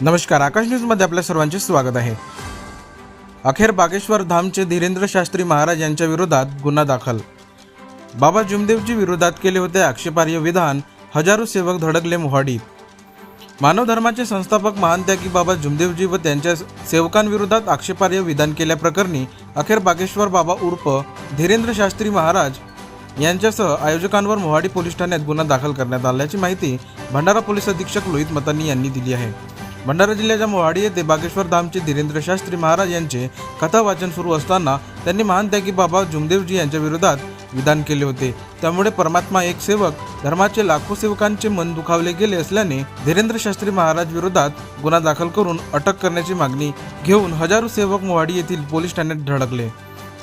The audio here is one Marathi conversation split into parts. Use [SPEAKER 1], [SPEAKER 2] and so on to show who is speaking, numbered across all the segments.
[SPEAKER 1] नमस्कार आकाश न्यूजमध्ये आपल्या सर्वांचे स्वागत आहे. अखेर बागेश्वर धामचे धीरेंद्र शास्त्री महाराज यांच्या विरोधात गुन्हा दाखल. बाबा जुमदेवजी विरोधात केले होते आक्षेपार्ह विधान हजारो सेवक धडकले मोहाडीत. मानव धर्माचे संस्थापक महानत्यागी बाबा जुमदेवजी व त्यांच्या सेवकांविरोधात आक्षेपार्ह विधान केल्याप्रकरणी अखेर बागेश्वर बाबा उर्फ धीरेंद्र शास्त्री महाराज यांच्यासह आयोजकांवर मोहाडी पोलीस ठाण्यात गुन्हा दाखल करण्यात आल्याची माहिती भंडारा पोलीस अधीक्षक लोहित मतानी यांनी दिली आहे. भंडारा जिल्ह्याच्या मोहाडी येथे बागेश्वर धामचे धीरेंद्र शास्त्री महाराज यांचे कथा वाचन सुरू असताना त्यांनी महान त्यागी बाबा जुमदेवजी यांच्या विरोधात विधान केले होते. त्यामुळे परमात्मा एक सेवक धर्माचे लाखो सेवकांचे मन दुखावले गेले असल्याने धीरेंद्र शास्त्री महाराज विरोधात गुन्हा दाखल करून अटक करण्याची मागणी घेऊन हजारो सेवक मोहाडी येथील पोलीस ठाण्यात धडकले.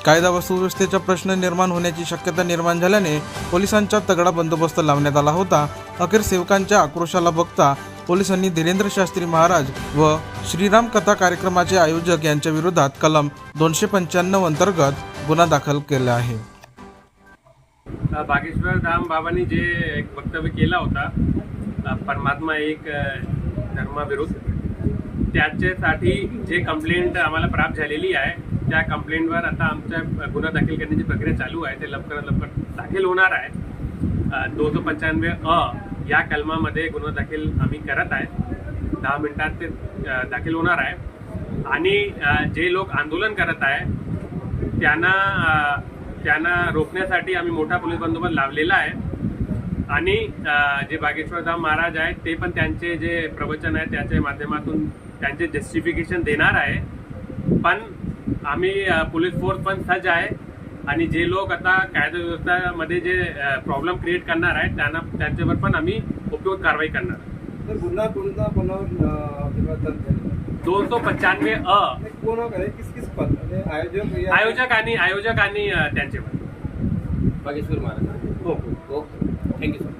[SPEAKER 1] कायदा व सुव्यवस्थेचा प्रश्न निर्माण होण्याची शक्यता निर्माण झाल्याने पोलिसांचा तगडा बंदोबस्त लावण्यात आला होता. अखेर सेवकांच्या आक्रोशाला बघता पोलिसांनी धीरेंद्र शास्त्री महाराज व श्रीराम कथा कार्यक्रमाचे आयोजक यांच्या विरोधात कलम दोनशे पंच्याण्णव अंतर्गत गुन्हा दाखल केला आहे.
[SPEAKER 2] बागेश्वर धाम बाबांनी जे एक वक्तव्य केला होता परमात्मा एक धर्माविरुद्ध त्याच्यासाठी जे कंप्लेंट आम्हाला प्राप्त झालेली आहे त्या कंप्लेंटवर आता आमच्या गुन्हा दाखल करण्याची प्रक्रिया चालू आहे. ते लवकरात लवकर दाखल होणार आहे. दोनशे पंच्याण्णव अ या कलमामध्ये गुन्हा दाखल आम्ही करत आहे. दहा मिनिटात ते दाखल होणार आहे. आणि जे लोक आंदोलन करत आहे त्यांना त्यांना रोखण्यासाठी आम्ही मोठा पोलीस बंदोबस्त लावलेला आहे. आणि जे बागेश्वर धाम महाराज आहेत ते पण त्यांचे जे प्रवचन आहे त्याच्या माध्यमातून त्यांचे जस्टिफिकेशन देणार आहे. पण आम्ही पोलीस फोर्स पण सज्ज आहे. आणि जे लोक आता कायदा व्यवस्थेमध्ये जे प्रॉब्लेम क्रिएट करणार आहेत त्यांना त्यांच्यावर पण आम्ही उपयोग कारवाई करणार. आहे.
[SPEAKER 3] तर गुन्हा कोणता झालेला आहे?
[SPEAKER 2] दोनशे पंच्याण्णव अ.
[SPEAKER 3] आणि कोण करे किस किस पद? म्हणजे आयोजक या-
[SPEAKER 2] आयोजक आणि आयोजक आणि अ, त्यांच्यावर.
[SPEAKER 4] बागेश्वर महाराज.
[SPEAKER 2] हो.
[SPEAKER 4] ओके. Thank you sir